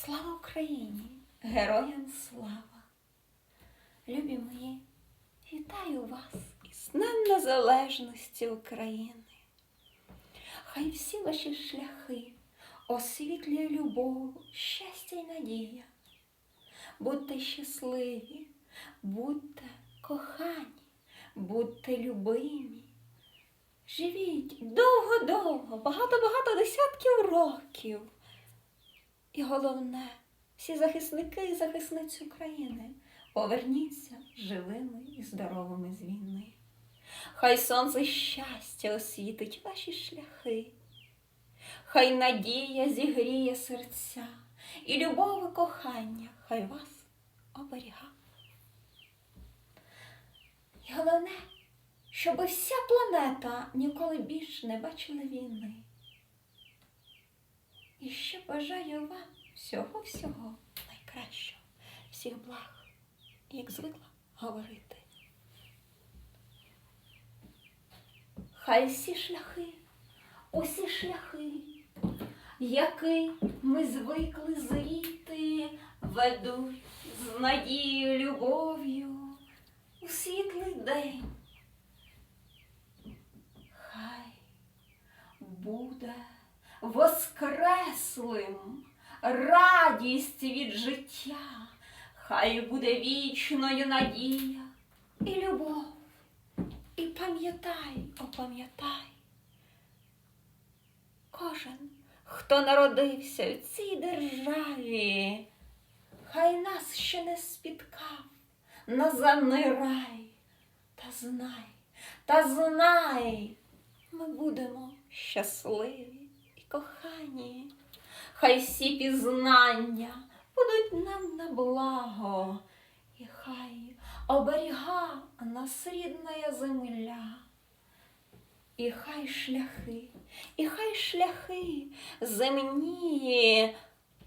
Слава Україні! Героям слава! Любі мої, вітаю вас із Днем Незалежності України. Хай всі ваші шляхи освітлює любов, щастя й надія. Будьте щасливі, будьте кохані, будьте любимі. Живіть довго-довго, багато-багато десятків років. І головне, всі захисники і захисниці України, поверніться живими і здоровими з війни. Хай сонце щастя освітить ваші шляхи, хай надія зігріє серця, і любов і кохання хай вас оберіга. І головне, щоб вся планета ніколи більш не бачила війни. І ще бажаю вам всього-всього найкращого, всіх благ, як звикла говорити. Хай всі шляхи, усі шляхи, які ми звикли зріти, ведуть з надією, любов'ю у світлий день. Хай буде воскреслим. Радість від життя, хай буде вічною надія. І любов. І пам'ятай, опам'ятай, кожен, хто народився в цій державі, хай нас ще не спіткав. Наземний рай, та знай, та знай, ми будемо щасливі кохані, хай всі пізнання будуть нам на благо, і хай оберіга нас рідна земля. І хай шляхи, і хай шляхи земні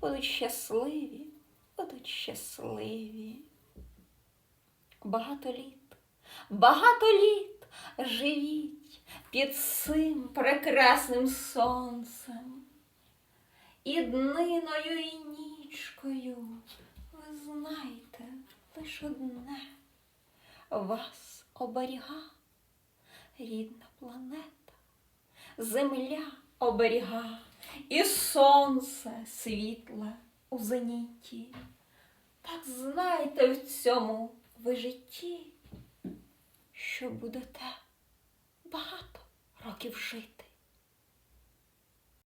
будуть щасливі, будуть щасливі. Багато літ, багато літ живіть під цим прекрасним сонцем. І дниною, і нічкою. Ви знаєте лиш одне. Вас оберіга рідна планета, земля оберіга. І сонце світле у зеніті. Так знайте в цьому ви житті, що будете шовків шити.